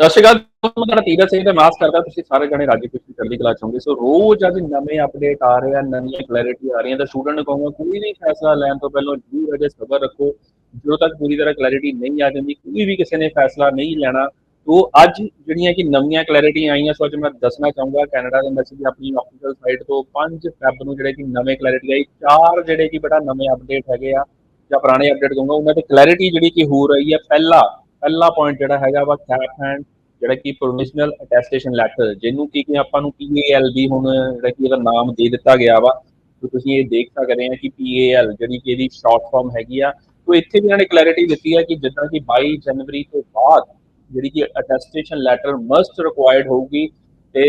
ਸਤਿ ਸ਼੍ਰੀ ਅਕਾਲ, ਮੈਂ ਤੁਹਾਡਾ ਤੀਰਥ ਸਿੰਘ ਤੇ ਮਾਸ ਕਰਦਾ ਤੁਸੀਂ ਸਾਰੇ ਜਣੇ ਰਾਜੀ ਖੁਸ਼ੀ ਚੜ੍ਹਦੀ ਕਲਾ ਚਾਹੁੰਗੇ ਸੋ ਰੋਜ਼ ਅੱਜ ਨਵੇਂ ਅਪਡੇਟ ਆ ਰਹੇ ਆ ਨਵੀਆਂ ਕਲੈਰਿਟੀ ਆ ਰਹੀਆਂ। ਤਾਂ ਸਟੂਡੈਂਟ ਨੂੰ ਕਹੂੰਗਾ, ਕੋਈ ਵੀ ਫੈਸਲਾ ਲੈਣ ਤੋਂ ਪਹਿਲਾਂ ਜਰੂਰ ਅਜੇ ਸਬਰ ਰੱਖੋ। ਜਦੋਂ ਤੱਕ ਪੂਰੀ ਤਰ੍ਹਾਂ ਕਲੈਰਿਟੀ ਨਹੀਂ ਆ ਜਾਂਦੀ, ਕੋਈ ਵੀ ਕਿਸੇ ਨੇ ਫੈਸਲਾ ਨਹੀਂ ਲੈਣਾ, ਤੋ ਅੱਜ ਜਿਹੜੀਆਂ ਕਿ ਨਵੀਆਂ ਕਲੈਰਿਟੀ ਆਈਆਂ, ਸੋ ਅੱਜ ਮੈਂ ਦੱਸਣਾ ਚਾਹੂੰਗਾ ਕੈਨੇਡਾ ਦੇ ਮੈਸੇਜ ਆਪਣੀ ਆਫੀਸ਼ੀਅਲ ਸਾਈਟ ਤੋਂ 5 ਫੈਬ ਨੂੰ ਜਿਹੜੇ ਕਿ ਨਵੇਂ ਕਲੈਰਿਟੀ ਆਈ, ਚਾਰ ਜਿਹੜੇ ਕਿ ਬੜਾ ਨਵੇਂ ਅਪਡੇਟ ਹੈਗੇ ਆ, ਜਾਂ ਪੁਰਾਣੇ ਅਪਡੇਟ ਕਹੂੰਗਾ, ਉਹਨਾਂ ਤੇ ਕਲੈਰਿਟੀ ਜਿਹੜੀ ਕਿ ਹੋ ਰਹੀ ਹੈ ਪਹਿਲਾ ਪਹਿਲਾ ਪੁਆਇੰਟ ਜਿਹੜਾ ਹੈਗਾ ਵਾ ਕੈਪ ਹੈਂਡ ਜਿਹੜਾ ਕਿ ਪ੍ਰੋਵਿਜ਼ਨਲ ਅਟੈਸਟੇਸ਼ਨ ਲੈਟਰ ਜਿਹਨੂੰ ਕੀ ਕਿ ਆਪਾਂ ਨੂੰ PALB ਹੁਣ ਜਿਹੜਾ ਕਿ ਇਹਦਾ ਨਾਮ ਦੇ ਦਿੱਤਾ ਗਿਆ ਵਾ ਤੁਸੀਂ ਇਹ ਦੇਖ ਸਕਦੇ ਆ ਕਿ PAL ਜਿਹੜੀ ਕਿ ਇਹਦੀ ਸ਼ਾਰਟ ਫਾਰਮ ਹੈਗੀ ਆ ਸੋ ਇੱਥੇ ਵੀ ਇਹਨਾਂ ਨੇ ਕਲੈਰਿਟੀ ਦਿੱਤੀ ਹੈ ਕਿ ਜਿੱਦਾਂ ਕਿ 22 ਜਨਵਰੀ ਤੋਂ ਬਾਅਦ ਜਿਹੜੀ ਕਿ ਅਟੈਸਟੇਸ਼ਨ ਲੈਟਰ ਮਸਟ ਰਿਕੁਆਇਰਡ ਹੋਊਗੀ, ਤੇ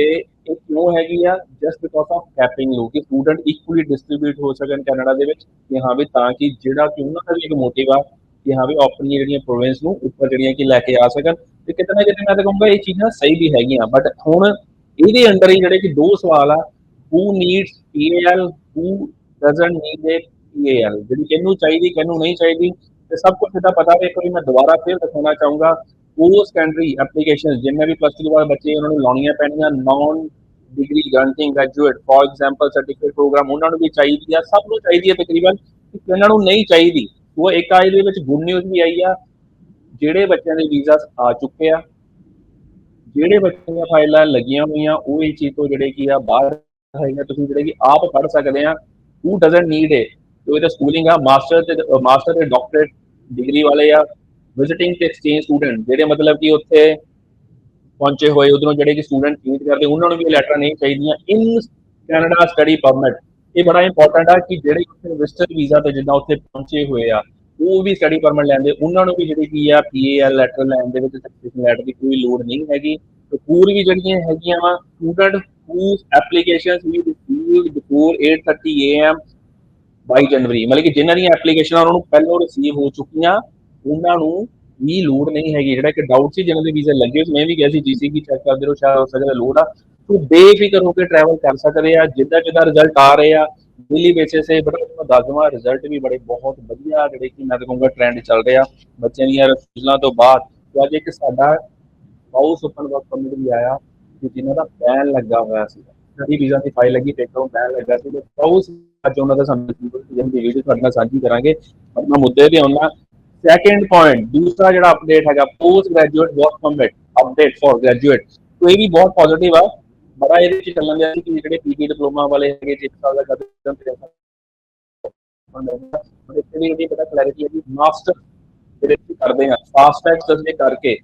ਇਹ ਕਿਉਂ ਹੈਗੀ ਆ? ਜਸਟ ਬਿਕੋਜ਼ ਆਫ ਕੈਪਿੰਗ ਲੋ ਕਿ ਸਟੂਡੈਂਟ ਇਕੁਅਲੀ ਡਿਸਟ੍ਰੀਬਿਊਟ ਹੋ ਸਕਣ ਕੈਨੇਡਾ ਦੇ ਵਿੱਚ, ਕਿ ਹਾਂ ਵੀ ਤਾਂ ਕਿ ਜਿਹੜਾ ਕਿ ਉਹਨਾਂ ਦਾ ਵੀ ਇੱਕ ਮੋਟਿਵ ਆ, ਕਿ ਹਾਂ ਵੀ ਆਪਣੀ ਜਿਹੜੀਆਂ ਪ੍ਰੋਵਿੰਸ ਨੂੰ ਉੱਪਰ ਜਿਹੜੀਆਂ ਕਿ ਲੈ ਕੇ ਆ ਸਕਣ ਤੇ ਕਿਤੇ ਨਾ ਕਿਤੇ ਮੈਂ ਤਾਂ ਕਹੂੰਗਾ ਇਹ ਚੀਜ਼ਾਂ ਸਹੀ ਵੀ ਹੈਗੀਆਂ ਬਟ ਹੁਣ ਇਹਦੇ ਅੰਦਰ ਹੀ ਜਿਹੜੇ ਕਿ ਦੋ ਸਵਾਲ ਆ who needs PAL who doesn't need a PAL ਜਿਹੜੀ ਕਿਹਨੂੰ ਚਾਹੀਦੀ, ਕਿਹਨੂੰ ਨਹੀਂ ਚਾਹੀਦੀ, ਤੇ ਸਭ ਕੁਝ ਇਹਦਾ ਪਤਾ ਹੈ ਇੱਕ ਵਾਰੀ ਮੈਂ ਦੁਬਾਰਾ ਫਿਰ ਦਿਖਾਉਣਾ ਚਾਹੂੰਗਾ ਪੋਸਟ ਸੈਕੰਡਰੀ ਐਪਲੀਕੇਸ਼ਨ ਜਿੰਨੇ ਵੀ ਪਲੱਸ 2 ਤੋਂ ਬਾਅਦ ਬੱਚੇ ਉਹਨਾਂ ਨੂੰ ਲਾਉਣੀਆਂ ਪੈਣੀਆਂ non degree granting graduate for example certificate programme ਉਹਨਾਂ ਨੂੰ ਵੀ ਚਾਹੀਦੀ ਆ, ਸਭ ਨੂੰ ਚਾਹੀਦੀ ਹੈ ਤਕਰੀਬਨ ਇਹਨਾਂ ਨੂੰ ਨਹੀਂ ਚਾਹੀਦੀ। ਉਹ ਇੱਕ ਆਈ ਦੇ ਵਿੱਚ ਗੁੱਡ ਨਿਊਜ਼ ਵੀ ਆਈ ਆ ਜਿਹੜੇ ਬੱਚਿਆਂ ਦੇ ਵੀਜ਼ਾ ਆ ਚੁੱਕੇ ਆ, ਜਿਹੜੇ ਬੱਚਿਆਂ ਦੀਆਂ ਫਾਈਲਾਂ ਲੱਗੀਆਂ ਹੋਈਆਂ, ਉਹ ਇਹ ਚੀਜ਼ ਤੋਂ ਜਿਹੜੇ ਕੀ ਆ, ਬਾਹਰ ਹੈਗੇ ਤੁਸੀਂ ਜਿਹੜੇ ਕਿ ਆਪ ਪੜ ਸਕਦੇ ਆ ਹੂ ਡਸਨਟ ਨੀਡ ਇਟ ਜੋ ਇਹਦਾ ਸਕੂਲਿੰਗ ਆ ਮਾਸਟਰ ਤੇ ਮਾਸਟਰ ਤੇ ਡਾਕਟਰੇਟ ਡਿਗਰੀ ਵਾਲੇ ਆ ਵਿਜ਼ਿਟਿੰਗ ਤੇ ਐਕਸਚੇਂਜ ਸਟੂਡੈਂਟ ਜਿਹੜੇ ਮਤਲਬ ਕਿ ਉੱਥੇ ਪਹੁੰਚੇ ਹੋਏ, ਉਧਰੋਂ ਜਿਹੜੇ ਕਿ ਸਟੂਡੈਂਟ ਚੇਂਜ ਕਰਦੇ, ਉਹਨਾਂ ਨੂੰ ਵੀ ਲੈਟਰ ਨਹੀਂ ਚਾਹੀਦੀਆਂ ਇਨ ਕੈਨੇਡਾ ਸਟੱਡੀ ਪਰਮਿਟ ਇਹ ਬੜਾ ਇੰਪੋਰਟੈਂਟ ਆ ਕਿ ਜਿਹੜੇ ਉੱਥੇ ਵਿਜ਼ਟਰ ਵੀਜ਼ਾ ਤੇ ਜਿੱਦਾਂ ਉੱਥੇ ਪਹੁੰਚੇ ਹੋਏ ਆ ਉਹ ਵੀ ਸਟੱਡੀ ਪਰਮਿਟ ਲੈਂਦੇ, ਉਹਨਾਂ ਨੂੰ ਵੀ ਜਿਹੜੀ ਕੀ ਆ ਪੀਏਐਲ ਲੈਟਰ ਲੈਣ ਦੇ ਵਿੱਚ ਸੈਕਸ਼ਨ ਲੈਟਰ ਦੀ ਕੋਈ ਲੋੜ ਨਹੀਂ ਹੈਗੀ। ਤੇ ਪੂਰੀ ਵੀ ਜਿਹੜੀਆਂ ਹੈਗੀਆਂ ਵਾ student whose applications we received before 8:30 am 22 January ਮਤਲਬ ਕਿ ਜਿਨ੍ਹਾਂ ਦੀਆਂ ਐਪਲੀਕੇਸ਼ਨਾਂ ਉਹਨਾਂ ਨੂੰ ਪਹਿਲਾਂ ਰਿਸੀਵ ਹੋ ਚੁੱਕੀਆਂ, ਉਹਨਾਂ ਨੂੰ ਵੀ ਲੋੜ ਨਹੀਂ ਹੈਗੀ। ਜਿਹੜਾ ਕਿ ਡਾਊਟ ਸੀ, ਜਿਹਨਾਂ ਦੇ ਵੀਜ਼ਾ ਲੱਗੇ ਹੋਏ ਮੈਂ ਵੀ ਕਿਹਾ ਸੀ ਜੀਸੀ ਕੀ ਚੈੱਕ ਕਰਦੇ ਰਹੋ, ਸ਼ਾਇਦ ਹੋ ਸਕਦਾ ਲੋੜ ਆ। ਤੋ ਬੇਫਿਕਰ ਹੋ ਕੇ ਟਰੈਵਲ ਕਰ ਸਕਦੇ ਆ ਜਿੱਦਾਂ ਜਿੱਦਾਂ ਰਿਜ਼ਲਟ ਆ ਰਹੇ ਆ ਡੇਲੀ ਬੇਸਿਸ ਤੇ ਬੜਾ ਮੈਂ ਰਿਜ਼ਲਟ ਵੀ ਬੜੇ ਬਹੁਤ ਵਧੀਆ ਜਿਹੜੇ ਕਿ ਮੈਂ ਤਾਂ ਕਹੂੰਗਾ ਟ੍ਰੈਂਡ ਚੱਲ ਰਿਹਾ। ਬੱਚਿਆਂ ਦੀਆਂ ਰਿਜ਼ਲਟਾਂ ਤੋਂ ਬਾਅਦ ਤੇ ਅੱਜ ਇੱਕ ਸਾਡਾ ਹਾਊਸ ਓਪਨ ਵਰਕ ਪਰਮਿਟ ਵੀ ਆਇਆ ਕਿ ਜਿਨ੍ਹਾਂ ਦਾ ਬੈਨ ਲੱਗਾ ਹੋਇਆ ਸੀ। ਸਟੱਡੀ ਵੀਜ਼ਾ ਦੀ ਫਾਈਲ ਲੱਗੀ ਪੇਪਰੋਂ ਬੈਨ ਲੱਗਾ ਸੀ। ਤੇ ਹਾਊਸ ਅੱਜ ਉਹਨਾਂ ਦਾ ਸਾਨੂੰ ਜਿਹਨਾਂ ਵੀਡੀਓ ਤੁਹਾਡੇ ਨਾਲ ਸਾਂਝੀ ਕਰਾਂਗੇ। ਆਪਣਾ ਮੁੱਦੇ ਤੇ ਆਉਣਾ ਸੈਕੰਡ ਪੁਆਇੰਟ ਦੂਸਰਾ ਜਿਹੜਾ ਅਪਡੇਟ ਹੈਗਾ post graduate work permit update for graduate ਤੋਂ ਇਹ ਵੀ ਬਹੁਤ ਪੋਜ਼ਿਟਿਵ ਆ। ਬੜਾ ਇਹਦੇ ਵਿੱਚ ਚੱਲਣ ਦਿਆ ਸੀ ਕਿ ਜਿਹੜੇ ਪੀਜੀ ਡਿਪਲੋਮਾ ਵਾਲੇ ਹੈਗੇ, ਜੇ ਸਾਲ ਦਾ ਕਰਦੇ ਤੇ ਇੱਥੇ ਵੀ ਇਹਦੀ ਬੜਾ ਕਲੈਰਿਟੀ ਹੈ ਕਿ ਮਾਸਟਰ ਜਿਹੜੇ ਕਰਦੇ ਆ ਫਾਸਟ ਟੈਕਸ ਦੇ ਕਰਕੇ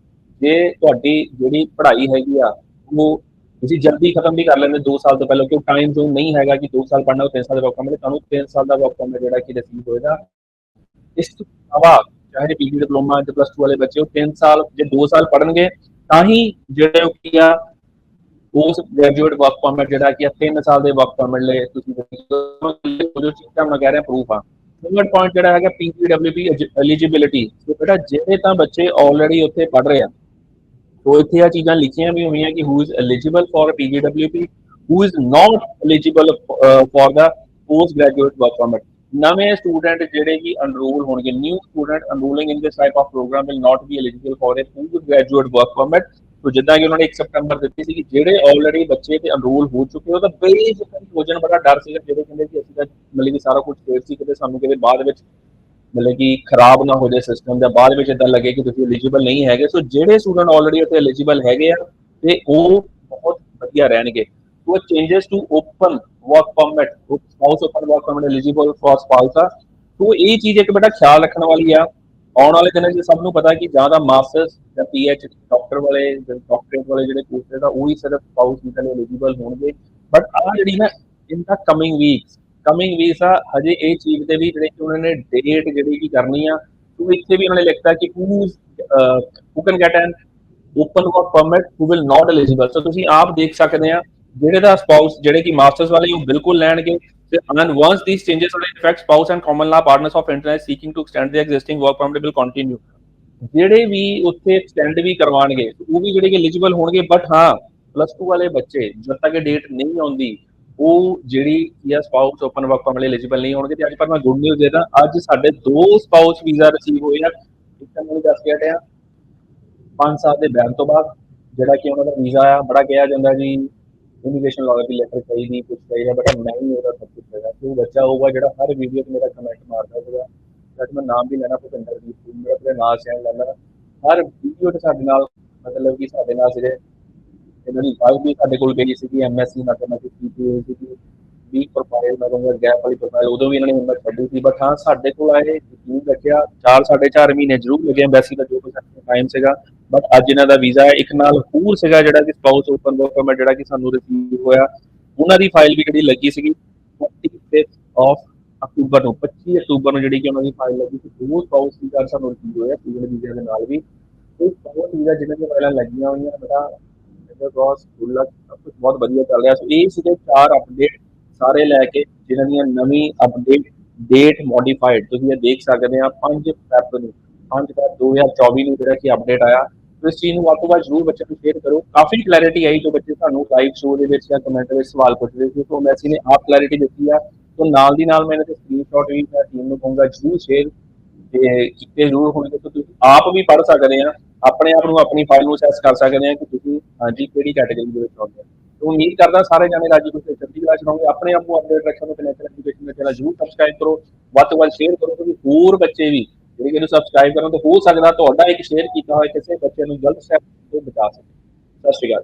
ਜੇ ਤੁਹਾਡੀ ਜਿਹੜੀ ਪੜ੍ਹਾਈ ਹੈਗੀ ਆ ਉਹ ਤੁਸੀਂ ਜਲਦੀ ਖਤਮ ਵੀ ਕਰ ਲੈਂਦੇ 2 ਸਾਲ ਤੋਂ ਪਹਿਲਾਂ, ਕਿਉਂ ਟਾਈਮ ਜ਼ੋਨ ਨਹੀਂ ਹੈਗਾ ਕਿ 2 ਸਾਲ ਪੜ੍ਹਨਾ, ਉਹ 3 ਸਾਲ ਦਾ ਵਕਤ ਮਿਲੇ ਤੁਹਾਨੂੰ 3 ਸਾਲ ਦਾ ਵਕਤ ਜਿਹੜਾ ਕਿ ਰਿਸੀਵ ਹੋਏਗਾ। ਇਸ ਤੋਂ ਇਲਾਵਾ ਚਾਹੇ ਪੀਜੀ ਡਿਪਲੋਮਾ ਜਾਂ ਪਲੱਸ 2 ਵਾਲੇ ਬੱਚੇ, ਉਹ 3 ਸਾਲ, ਜੇ 2 ਸਾਲ ਪੜ੍ਹਨਗੇ, ਤਾਂ ਹੀ ਜਿਹੜੇ ਉਹ ਕੀ ਆ ਉਸ ਗ੍ਰੈਜੂਏਟ ਵਰਕ ਪਰਮਿਟ ਜਿਹੜਾ ਕਿ 3 ਸਾਲ ਦੇ ਵਰਕ ਪਰਮਿਟ ਲਈ ਤੁਸੀਂ ਜੋ ਚੀਜ਼ਾਂ ਮੈਂ ਕਹਿ ਰਿਹਾ ਪ੍ਰੂਫ ਆ। ਥਰਡ ਪੁਆਇੰਟ ਜਿਹੜਾ ਹੈਗਾ ਪੀਪੀਡਬਲਯੂਪੀ ਐਲੀਜੀਬਿਲਿਟੀ ਸੋ ਬੇਟਾ, ਜਿਹੜੇ ਤਾਂ ਬੱਚੇ ਆਲਰੇਡੀ ਉੱਥੇ ਪੜ ਰਹੇ ਆ ਸੋ ਇੱਥੇ ਆ ਚੀਜ਼ਾਂ ਲਿਖੀਆਂ ਵੀ ਹੋਈਆਂ ਕਿ who is eligible for PGWP who is not eligible for the post graduate work permit ਨਵੇਂ ਸਟੂਡੈਂਟ ਜਿਹੜੇ ਕਿ ਅਨਰੋਲ ਹੋਣਗੇ new student enrolling in this type of programme will not be eligible for a post graduate work permit ਤੋ ਜਿੱਦਾਂ ਕਿ ਉਹਨਾਂ ਨੇ 1 ਸਪਟੈਂਬਰ ਦਿੱਤੀ ਸੀ ਕਿ ਜਿਹੜੇ ਆਲਰੇਡੀ ਬੱਚੇ ਤੇ ਅਨਰੋਲ ਹੋ ਚੁੱਕੇ ਉਹਦਾ ਬੇਸਿਕ ਕਨਫਿਊਜ਼ਨ ਬੜਾ ਡਰ ਸੀਗਾ, ਜਿਹੜੇ ਕਹਿੰਦੇ ਕਿ ਅਸੀਂ ਤਾਂ ਮਤਲਬ ਕਿ ਸਾਰਾ ਕੁਝ ਫੇਰ ਸੀ, ਕਿਤੇ ਸਾਨੂੰ ਕਿਤੇ ਬਾਅਦ ਵਿੱਚ ਮਤਲਬ ਕਿ ਖਰਾਬ ਨਾ ਹੋ ਜਾਏ ਸਿਸਟਮ ਦਾ ਬਾਅਦ ਵਿੱਚ ਇਦਾਂ ਲੱਗੇ ਕਿ ਤੁਸੀਂ ਐਲੀਜੀਬਲ ਨਹੀਂ ਹੈਗੇ। ਸੋ ਜਿਹੜੇ ਸਟੂਡੈਂਟ ਆਲਰੇਡੀ ਉੱਥੇ ਐਲੀਜੀਬਲ ਹੈਗੇ ਆ, ਤੇ ਉਹ ਬਹੁਤ ਵਧੀਆ ਰਹਿਣਗੇ। So changes to open work permit spouse open work permit eligible for spouse ਆ। ਸੋ ਇਹ ਚੀਜ਼ ਇੱਕ ਬੇਟਾ ਖਿਆਲ ਰੱਖਣ ਵਾਲੀ ਆ। ਆਉਣ ਵਾਲੇ ਦਿਨਾਂ 'ਚ ਸਭ ਨੂੰ ਪਤਾ ਕਿ ਜਾਂ ਤਾਂ ਮਾਸਟਰਸ ਜਾਂ ਪੀਐਚ ਡਾਕਟਰ ਵਾਲੇ ਡਾਕਟਰੇਟ ਵਾਲੇ ਜਿਹੜੇ ਕੋਰਸਸ ਆ ਉਹ ਹੀ ਸਿਰਫ ਸਪਾਊਸ ਵੀਜ਼ਾ ਲਈ ਐਲੀਜੀਬਲ ਹੋਣਗੇ। ਬਟ ਆ ਜਿਹੜੀ ਨਾ in the coming weeks coming weeks ਆ, ਹਜੇ ਇਹ ਚੀਜ਼ ਦੇ ਵੀ ਜਿਹੜੇ ਕਿ ਉਹਨਾਂ ਨੇ ਡੇਟ ਜਿਹੜੀ ਕੀ ਕਰਨੀ ਆ, ਉਹ ਇੱਥੇ ਵੀ ਉਹਨਾਂ ਨੇ ਲਿਖਤਾ ਕਿ who who can get an open work permit who will not eligible so ਤੁਸੀਂ ਆਪ ਦੇਖ ਸਕਦੇ ਆ, ਜਿਹੜੇ ਦਾ ਸਪਾਊਸ ਜਿਹੜੇ ਕਿ ਮਾਸਟਰਸ ਵਾਲੇ ਉਹ ਬਿਲਕੁਲ ਲੈਣਗੇ and once these changes will affect spouse and common law partners of internet seeking to extend their existing work permit will continue. ਜਿਹੜੇ ਵੀ ਉੱਥੇ ਐਕਸਟੈਂਡ ਵੀ ਕਰਵਾਣਗੇ ਉਹ ਵੀ ਜਿਹੜੇ ਕਿ ਐਲੀਜੀਬਲ ਹੋਣਗੇ ਬਟ ਹਾਂ ਪਲੱਸ 2 ਵਾਲੇ ਬੱਚੇ, ਜਦ ਤੱਕ ਡੇਟ ਨਹੀਂ ਆਉਂਦੀ, ਉਹ ਜਿਹੜੀ ਜਾਂ ਸਪਾਊਸ ਓਪਨ ਵਰਕ ਪਰਮਿਟ ਲਈ ਐਲੀਜੀਬਲ ਨਹੀਂ ਹੋਣਗੇ, ਤੇ ਅੱਜ ਪਰ ਮੈਂ ਗੁੱਡ ਨਿਊਜ਼ ਦੇਦਾ ਅੱਜ ਸਾਡੇ ਦੋ ਸਪਾਊਸ ਵੀਜ਼ਾ ਰਿਸੀਵ ਹੋਏ ਆ, ਇੱਕ ਤਾਂ ਮੈਨੂੰ ਦੱਸ ਕੇ ਹਟਿਆ 5 ਸਾਲ ਦੇ ਬੈਨ ਤੋਂ ਬਾਅਦ, ਜਿਹੜਾ ਕਿ ਉਹਨਾਂ ਦਾ ਵੀਜ਼ਾ ਆ, ਬੜਾ ਕਿਹਾ ਜਾਂਦਾ ਜੀ ਇਮੀਗ੍ਰੇਸ਼ਨ ਲਾਅ ਦੀ ਲੈਟਰ ਚਾਹੀਦੀ ਕੁਝ ਚਾਹੀਦਾ ਬਟ ਨਹੀਂ ਉਹਦਾ ਸਭ ਕੁਝ ਹੈਗਾ। ਤੇ ਉਹ ਬੱਚਾ ਹੋਊਗਾ, ਜਿਹੜਾ ਹਰ ਵੀਡੀਓ 'ਤੇ ਮੇਰਾ ਕਮੈਂਟ ਮਾਰਦਾ ਸੀਗਾ ਜਦ ਮੈਂ ਨਾਮ ਵੀ ਲੈਣਾ, ਭੁਪਿੰਦਰ ਜੀ ਮੇਰਾ ਪੂਰਾ ਨਾਮ ਸੈਨ ਲੈਣਾ। ਹਰ ਵੀਡੀਓ 'ਤੇ ਸਾਡੇ ਨਾਲ, ਮਤਲਬ ਕਿ ਸਾਡੇ ਨਾਲ ਜਿਹੜੇ ਇਹਨਾਂ ਦੀ ਫਾਈਲ ਵੀ ਸਾਡੇ ਕੋਲ ਗਈ ਸੀਗੀ ਐਮਐਸਸੀ ਮੈਥਮੈਟਿਕਸ ਕੀਤੀ ਹੋਈ ਸੀਗੀ ਵੀਕ ਪ੍ਰੋਫਾਈਲ ਮੈਂ ਕਹਿੰਦਾ ਗੈਪ ਵਾਲੀ ਪ੍ਰੋਫਾਈਲ ਉਦੋਂ ਵੀ ਇਹਨਾਂ ਨੇ ਹਿੰਮਤ ਛੱਡੀ ਸੀ ਬਟ ਹਾਂ, ਸਾਡੇ ਕੋਲ ਆਏ, ਯਕੀਨ ਰੱਖਿਆ 4 4.5 ਮਹੀਨੇ ਜ਼ਰੂਰ ਲੱਗੇ ਐਮਬੈਸੀ ਦਾ ਜੋ ਕੁਝ ਟਾਈਮ ਸੀਗਾ ਬਟ ਅੱਜ ਇਹਨਾਂ ਦਾ ਵੀਜ਼ਾ ਇੱਕ ਨਾਲ ਹੋਰ ਸੀਗਾ ਜਿਹੜਾ ਕਿ ਸਪਾਊਸ ਓਪਨ ਵਰਕ ਪਰਮਿਟ ਜਿਹੜਾ ਕਿ ਸਾਨੂੰ ਰਿਸੀਵ ਹੋਇਆ। ਉਹਨਾਂ ਦੀ ਫਾਈਲ ਵੀ ਜਿਹੜੀ ਲੱਗੀ ਸੀਗੀ 25 ਆਫ ਅਕਤੂਬਰ ਨੂੰ 25 ਅਕਤੂਬਰ ਨੂੰ ਜਿਹੜੀ ਕਿ ਉਹਨਾਂ ਦੀ ਫਾਈਲ ਲੱਗੀ ਸੀ, ਦੋ ਸਪਾਊਸ ਦੀ ਸਾਨੂੰ ਰਿਸੀਵ ਹੋਇਆ ਸਟੂਡੈਂਟ ਵੀਜ਼ਾ ਦੇ ਨਾਲ ਵੀ। ਉਹ ਬਹੁਤ ਵੀਜ਼ਾ ਜਿਹਨਾਂ ਦੀਆਂ ਫਾਈਲਾਂ ਲੱਗੀਆਂ ਹੋਈਆਂ ਬੜਾ ਇਹਦਾ ਬਹੁਤ ਸਕੂਲਾਂ ਸਭ ਕੁਝ ਬਹੁਤ ਵਧੀਆ ਚੱਲ ਰਿਹਾ। ਸੋ ਇਹ ਸੀਗੇ ਚਾਰ ਅਪਡੇਟ ਸਾਰੇ ਲੈ ਕੇ ਜਿਨ੍ਹਾਂ ਦੀਆਂ ਨਵੀਂ ਅਪਡੇਟ ਡੇਟ ਮੋਡੀਫਾਈਡ ਤੁਸੀਂ ਇਹ ਦੇਖ ਸਕਦੇ ਆ। 5 ਫੈਬ ਨੂੰ 5 ਫੈਬ 2024 ਨੂੰ ਜਿਹੜਾ ਕਿ ਅਪਡੇਟ ਆਇਆ ਸੋ ਇਸ ਚੀਜ਼ ਨੂੰ ਵੱਧ ਤੋਂ ਵੱਧ ਜ਼ਰੂਰ ਬੱਚਿਆਂ ਨੂੰ ਸ਼ੇਅਰ ਕਰੋ। ਕਾਫੀ ਕਲੈਰਿਟੀ ਆਈ ਜੋ ਬੱਚੇ ਸਾਨੂੰ ਲਾਈਵ ਸ਼ੋਅ ਦੇ ਵਿੱਚ ਜਾਂ ਕਮੈਂਟ ਵਿੱਚ ਸਵਾਲ ਪੁੱਛਦੇ ਸੀ ਤੋਂ ਮੈਸੀ ਨੇ ਆਪ ਕਲੈਰਿਟੀ ਦਿੱਤੀ ਆ। ਤੋਂ ਨਾਲ ਦੀ ਨਾਲ ਮੈਂ ਇਹਦੇ ਸਕਰੀਨਸ਼ਾਟ ਵੀ ਮੈਂ ਟੀਮ ਨੂੰ ਕਹੂੰਗਾ, ਜ਼ਰੂਰ ਸ਼ੇਅਰ ਤੇ ਕੀਤੇ ਜ਼ਰੂਰ ਹੋਣਗੇ। ਤਾਂ ਤੁਸੀਂ ਆਪ ਵੀ ਪੜ੍ਹ ਸਕਦੇ ਆ, ਆਪਣੇ ਆਪ ਨੂੰ ਆਪਣੀ ਫਾਈਲ ਨੂੰ ਅਸੈਸ ਕਰ ਸਕਦੇ ਆ ਕਿ ਤੁਸੀਂ ਹਾਂਜੀ ਕਿਹੜੀ ਕੈਟਾਗਰੀ ਦੇ ਵਿੱਚ ਆਉਂਦੇ ਹੋ। ਤੋਂ ਉਮੀਦ ਕਰਦਾ ਸਾਰੇ ਜਾਣੇ ਰਾਜੀ ਕੁਝ ਚੰਗੀ ਕਲਾਸ ਚਲਾਉਂਗੇ ਆਪਣੇ ਆਪ ਨੂੰ ਅਪਡੇਟ ਰੱਖਣ ਨੂੰ ਕਨੈਕਟ ਐਜੂਕੇਸ਼ਨ ਦਾ ਚੈਨਲ ਜ਼ਰੂਰ ਸਬਸਕ੍ਰਾਈਬ ਕਰੋ, ਵੱਧ ਤੋਂ ਵੱਧ ਸ਼ੇਅਰ ਕਰੋ, ਕਿਉਂਕਿ ਹੋਰ ਬੱਚੇ ਵੀ ਜਿਹੜੀ ਕਿ ਇਹਨੂੰ ਸਬਸਕ੍ਰਾਈਬ ਕਰੋ ਤਾਂ ਹੋ ਸਕਦਾ, ਤੁਹਾਡਾ ਇੱਕ ਸ਼ੇਅਰ ਕੀਤਾ ਹੋਇਆ ਕਿਸੇ ਬੱਚੇ ਨੂੰ, ਗਲਤ ਸਟੈਪ ਤੋਂ ਬਚਾ ਸਕੇ ਸਤਿ ਸ਼੍ਰੀ ਅਕਾਲ।